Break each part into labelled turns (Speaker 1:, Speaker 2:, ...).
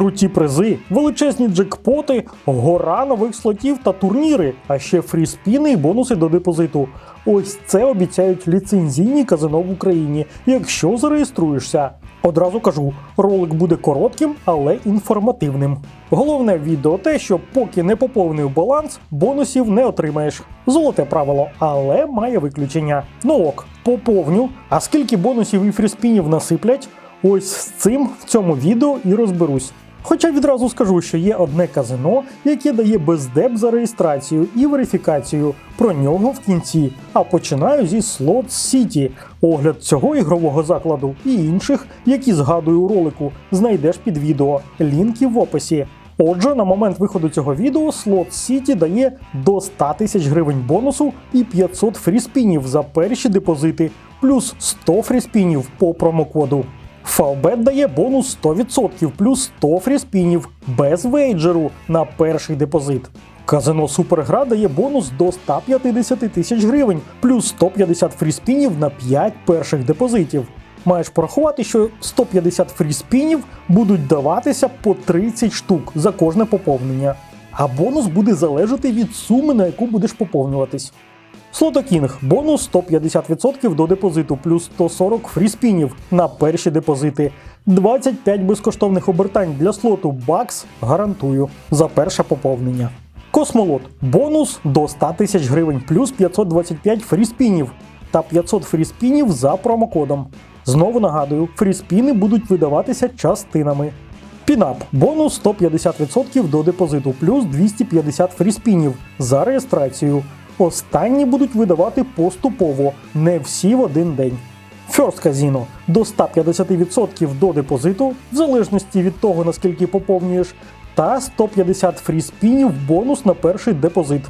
Speaker 1: Круті призи, величезні джекпоти, гора нових слотів та турніри, а ще фріспіни і бонуси до депозиту. Ось це обіцяють ліцензійні казино в Україні, якщо зареєструєшся. Одразу кажу, ролик буде коротким, але інформативним. Головне відео те, що поки не поповнив баланс, бонусів не отримаєш. Золоте правило, але має виключення. Ну ок, поповню. А скільки бонусів і фріспінів насиплять? Ось з цим в цьому відео і розберусь. Хоча відразу скажу, що є одне казино, яке дає бездеп за реєстрацію і верифікацію. Про нього в кінці. А починаю зі Slot City. Огляд цього ігрового закладу і інших, які згадую у ролику, знайдеш під відео. Лінки в описі. Отже, на момент виходу цього відео Slot City дає до 100 тисяч гривень бонусу і 500 фріспінів за перші депозити, плюс 100 фріспінів по промокоду. Фалбет дає бонус 100% плюс 100 фріспінів без вейджеру на перший депозит. Казино Супергра дає бонус до 150 тисяч гривень плюс 150 фріспінів на 5 перших депозитів. Маєш порахувати, що 150 фріспінів будуть даватися по 30 штук за кожне поповнення. А бонус буде залежати від суми, на яку будеш поповнюватись. Слотокінг бонус 150% до депозиту, плюс 140 фріспінів на перші депозити. 25 безкоштовних обертань для слоту Бакс гарантую за перше поповнення. Космолот бонус до 100 тисяч гривень, плюс 525 фріспінів та 500 фріспінів за промокодом. Знову нагадую, фріспіни будуть видаватися частинами. Пінап бонус 150% до депозиту, плюс 250 фріспінів за реєстрацію. Останні будуть видавати поступово, не всі в один день. First Casino до 150% до депозиту, в залежності від того, наскільки поповнюєш, та 150 фріспінів бонус на перший депозит.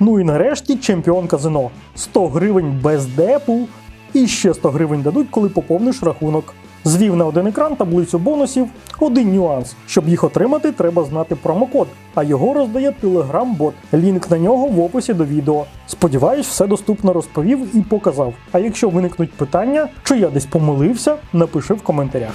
Speaker 1: Ну і нарешті чемпіон казино 100 гривень без депу і ще 100 гривень дадуть, коли поповниш рахунок. Звів на один екран таблицю бонусів. Один нюанс. Щоб їх отримати, треба знати промокод, а його роздає Telegram-бот. Лінк на нього в описі до відео. Сподіваюсь, все доступно розповів і показав. А якщо виникнуть питання, чи я десь помилився, напиши в коментарях.